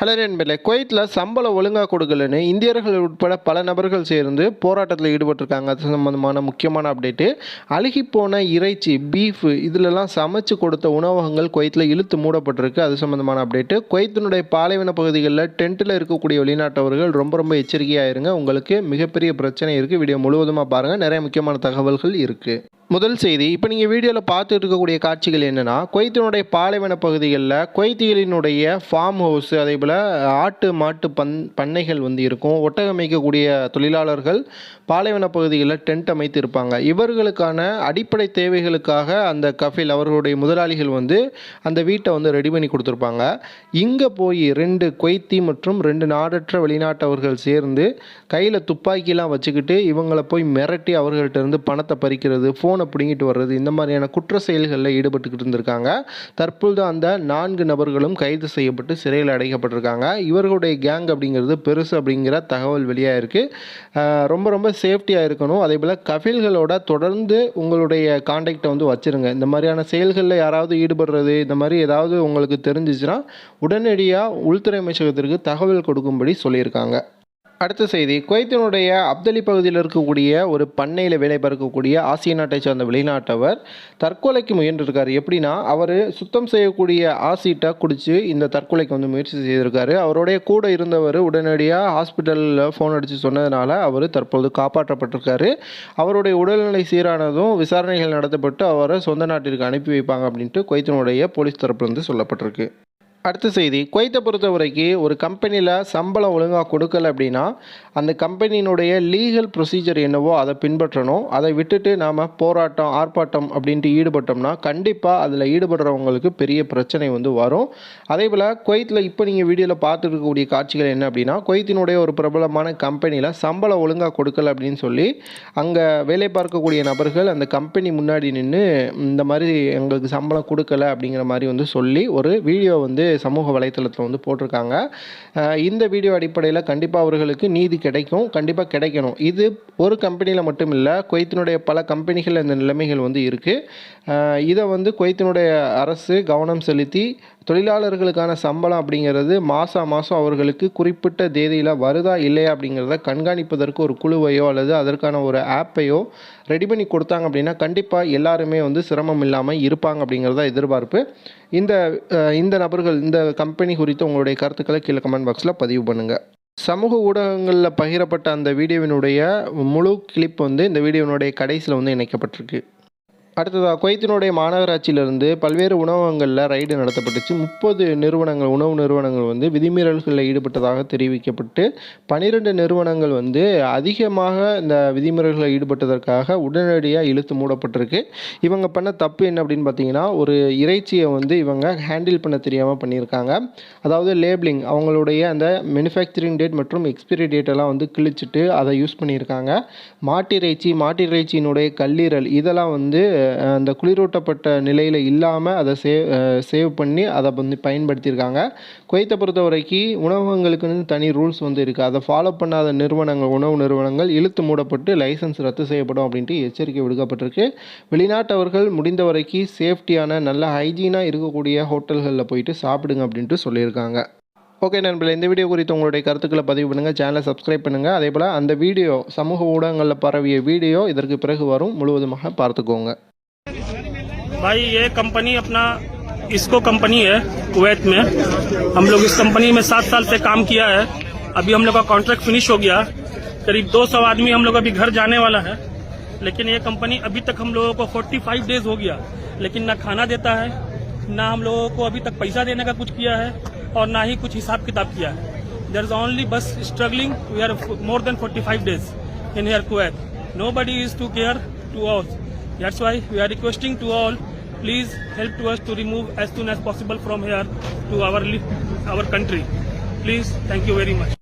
Hello நண்பர்களே குவைத்தில் சம்பளம் ஒழுங்காக கொடுக்கலன்னு இந்தியர்கள் உட்பட பல நபர்கள் சேர்ந்து போராட்டத்தில் ஈடுபட்டிருக்காங்க. அது சம்மந்தமான முக்கியமான அப்டேட்டு அழுகி போன இறைச்சி பீஃபு இதிலெல்லாம் சமைச்சு கொடுத்த உணவகங்கள் குவைத்தில் இழுத்து மூடப்பட்டிருக்கு. அது சம்மந்தமான அப்டேட்டு குவைத்தினுடைய பாலைவன பகுதிகளில் டென்ட்டில் இருக்கக்கூடிய வெளிநாட்டவர்கள் ரொம்ப ரொம்ப எச்சரிக்கையாக இருங்க. உங்களுக்கு மிகப்பெரிய பிரச்சனை இருக்குது வீடியோ முழுவதுமாக பாருங்கள் நிறைய முக்கியமான தகவல்கள் இருக்குது முதல் செய்தி இப்போ நீங்கள் வீடியோவில் பார்த்துட்டு இருக்கக்கூடிய காட்சிகள் என்னென்னா கொய்த்தினுடைய பாலைவன பகுதிகளில் கொய்த்திகளினுடைய ஃபார்ம் ஹவுஸ் அதே போல் ஆட்டு மாட்டு பன் பண்ணைகள் வந்து இருக்கும். ஒட்டகம் அமைக்கக்கூடிய தொழிலாளர்கள் பாலைவன பகுதிகளில் டென்ட் அமைத்து இருப்பாங்க. இவர்களுக்கான அடிப்படை தேவைகளுக்காக அந்த கஃபில் அவர்களுடைய முதலாளிகள் வந்து அந்த வீட்டை வந்து ரெடி பண்ணி கொடுத்துருப்பாங்க. இங்கே போய் ரெண்டு கொய்த்தி மற்றும் ரெண்டு நாடற்ற வெளிநாட்டவர்கள் சேர்ந்து கையில் துப்பாக்கிலாம் வச்சுக்கிட்டு இவங்களை போய் மிரட்டி அவர்கள்ட்ட இருந்து பணத்தை பறிக்கிறது ஃபோன் பிடுங்கிட்டு வர்றது இந்த மாதிரியான குற்ற செயல்களில் ஈடுபட்டுக்கிட்டு இருந்திருக்காங்க. தற்பொழுது அந்த நான்கு நபர்களும் கைது செய்யப்பட்டு சிறையில் அடைக்கப்பட்டிருக்காங்க. இவர்களுடைய கேங் அப்படிங்கிறது பெருசு அப்படிங்கிற தகவல் வெளியாக இருக்குது ரொம்ப ரொம்ப சேஃப்டியாக இருக்கணும். அதே போல் கஃபில்களோட தொடர்ந்து உங்களுடைய காண்டாக்டை வந்து வச்சுருங்க. இந்த மாதிரியான செயல்களில் யாராவது ஈடுபடுறது இந்த மாதிரி ஏதாவது உங்களுக்கு தெரிஞ்சிச்சுன்னா உடனடியாக உள்துறை அமைச்சகத்திற்கு தகவல் கொடுக்கும்படி சொல்லியிருக்காங்க. அடுத்த செய்தி. குவைத்தினுடைய அப்தலி பகுதியில் இருக்கக்கூடிய ஒரு பண்ணையில் வேலை பார்க்கக்கூடிய ஆசிய நாட்டை சார்ந்த வெளிநாட்டவர் தற்கொலைக்கு முயன்றிருக்காரு. எப்படின்னா அவர் சுத்தம் செய்யக்கூடிய ஆசிட்டை குடித்து இந்த தற்கொலைக்கு வந்து முயற்சி செய்திருக்காரு. அவருடைய கூட இருந்தவர் உடனடியாக ஹாஸ்பிட்டலில் ஃபோன் அடித்து சொன்னதுனால அவர் தற்போது காப்பாற்றப்பட்டிருக்காரு. அவருடைய உடல்நிலை சீரானதும் விசாரணைகள் நடத்தப்பட்டு அவரை சொந்த நாட்டிற்கு அனுப்பி வைப்பாங்க அப்படின்ட்டு குவைத்தினுடைய போலீஸ் தரப்புலேருந்து சொல்லப்பட்டிருக்கு. அடுத்த செய்தி குவைத்தை பொறுத்த வரைக்கும் ஒரு கம்பெனியில் சம்பளம் ஒழுங்காக கொடுக்கல அப்படின்னா அந்த கம்பெனியினுடைய லீகல் ப்ரொசீஜர் என்னவோ அதை பின்பற்றணும். அதை விட்டுட்டு நாம் போராட்டம் ஆர்ப்பாட்டம் அப்படின்ட்டு ஈடுபட்டோம்னா கண்டிப்பாக அதில் ஈடுபடுறவங்களுக்கு பெரிய பிரச்சனை வந்து வரும். அதே போல் குவைத்தில் இப்போ நீங்கள் வீடியோவில் பார்த்துட்டு இருக்கக்கூடிய காட்சிகள் என்ன அப்படின்னா குவைத்தினுடைய ஒரு பிரபலமான கம்பெனியில் சம்பளம் ஒழுங்காக கொடுக்கல அப்படின்னு சொல்லி அங்கே வேலை பார்க்கக்கூடிய நபர்கள் அந்த கம்பெனி முன்னாடி நின்று இந்த மாதிரி எங்களுக்கு சம்பளம் கொடுக்கல அப்படிங்கிற மாதிரி வந்து சொல்லி ஒரு வீடியோ வந்து சமூக வலைத்தளத்தில் வந்து போட்டிருக்காங்க. இந்த வீடியோ அடிப்படையில் கண்டிப்பாக அவர்களுக்கு நீதி கிடைக்கும். கண்டிப்பாக கிடைக்கணும். இது ஒரு கம்பெனியில் மட்டும் இல்லை குவைத்தினுடைய பல கம்பெனிகள் இந்த நிலைமைகள் வந்து இருக்குது இதை வந்து குவைத்தினுடைய அரசு கவனம் செலுத்தி தொழிலாளர்களுக்கான சம்பளம் அப்படிங்கிறது மாதம் மாதம் அவர்களுக்கு குறிப்பிட்ட தேதியில் வருதா இல்லையா அப்படிங்கிறத கண்காணிப்பதற்கு ஒரு குழுவையோ அல்லது அதற்கான ஒரு ஆப்பையோ ரெடி பண்ணி கொடுத்தாங்க அப்படின்னா கண்டிப்பாக எல்லாருமே வந்து சிரமம் இல்லாமல் இருப்பாங்க அப்படிங்கிறத எதிர்பார்ப்பு. இந்த இந்த நபர்கள் இந்த கம்பெனி குறித்து உங்களுடைய கருத்துக்களை கீழே கமெண்ட் பாக்ஸில் பதிவு பண்ணுங்கள் சமூக ஊடகங்களில் பகிரப்பட்ட அந்த வீடியோவினுடைய முழு கிளிப் வந்து இந்த வீடியோவினுடைய கடைசியில் வந்து இணைக்கப்பட்டிருக்கு. அடுத்ததாக குவைத்தினுடைய மாநகராட்சியிலிருந்து பல்வேறு உணவகங்களில் ரைடு நடத்தப்பட்டுச்சு. முப்பது நிறுவனங்கள் உணவு நிறுவனங்கள் வந்து விதிமீறல்களில் ஈடுபட்டதாக தெரிவிக்கப்பட்டு பனிரெண்டு நிறுவனங்கள் வந்து அதிகமாக இந்த விதிமீறல்களில் ஈடுபட்டதற்காக உடனடியாக இழுத்து மூடப்பட்டிருக்கு. இவங்க பண்ண தப்பு என்ன அப்படின்னு பார்த்தீங்கன்னா ஒரு இறைச்சியை வந்து இவங்க ஹேண்டில் பண்ண தெரியாமல் பண்ணியிருக்காங்க. அதாவது லேபிளிங் அவங்களுடைய அந்த மேனுஃபேக்சரிங் டேட் மற்றும் எக்ஸ்பிரி டேட்டெல்லாம் வந்து கிழிச்சிட்டு அதை யூஸ் பண்ணியிருக்காங்க. மாட்டிறைச்சி மாட்டிறைச்சியினுடைய கல்லீரல் இதெல்லாம் வந்து அந்த குளிரூட்டப்பட்ட நிலையில் இல்லாமல் அதை சேவ் சேவ் பண்ணி அதை வந்து பயன்படுத்தியிருக்காங்க. குவைத்தை பொறுத்த வரைக்கும் உணவகங்களுக்குன்னு தனி ரூல்ஸ் வந்து இருக்குது அதை ஃபாலோ பண்ணாத நிறுவனங்கள் உணவு நிறுவனங்கள் இழுத்து மூடப்பட்டு லைசன்ஸ் ரத்து செய்யப்படும் அப்படின்ட்டு எச்சரிக்கை விடுக்கப்பட்டிருக்கு. வெளிநாட்டவர்கள் முடிந்த வரைக்கும் சேஃப்டியான நல்ல ஹைஜீனாக இருக்கக்கூடிய ஹோட்டல்களில் போயிட்டு சாப்பிடுங்க அப்படின்ட்டு சொல்லியிருக்காங்க. ஓகே நண்பர்களே இந்த வீடியோ குறித்து உங்களுடைய கருத்துக்களை பதிவு பண்ணுங்கள் சேனலை சப்ஸ்கிரைப் பண்ணுங்கள் அதே போல் அந்த வீடியோ சமூக ஊடகங்களில் பரவிய வீடியோ இதற்கு பிறகு வரும். முழுவதுமாக பார்த்துக்கோங்க. भाई, ये कंपनी अपना, इसको कंपनी है कुवैत में। हम लोग इस कंपनी में सात साल से काम किया है। अभी हम लोग का कॉन्ट्रैक्ट फिनिश हो गया। करीब 200 आदमी हम लोग अभी घर जाने वाला है। लेकिन ये कंपनी अभी तक हम लोगों को 45 डेज़ हो गया। लेकिन ना खाना देता है, ना हम लोगों को अभी तक पैसा देने का कुछ किया है, और ना ही कुछ हिसाब किताब किया है। देर इज़ ओनली बस struggling we are more than 45 days in here, Kuwait. Nobody is to care to us. That's why we are requesting to all, please help to us to remove as soon as possible from here to our our country. Please, thank you very much.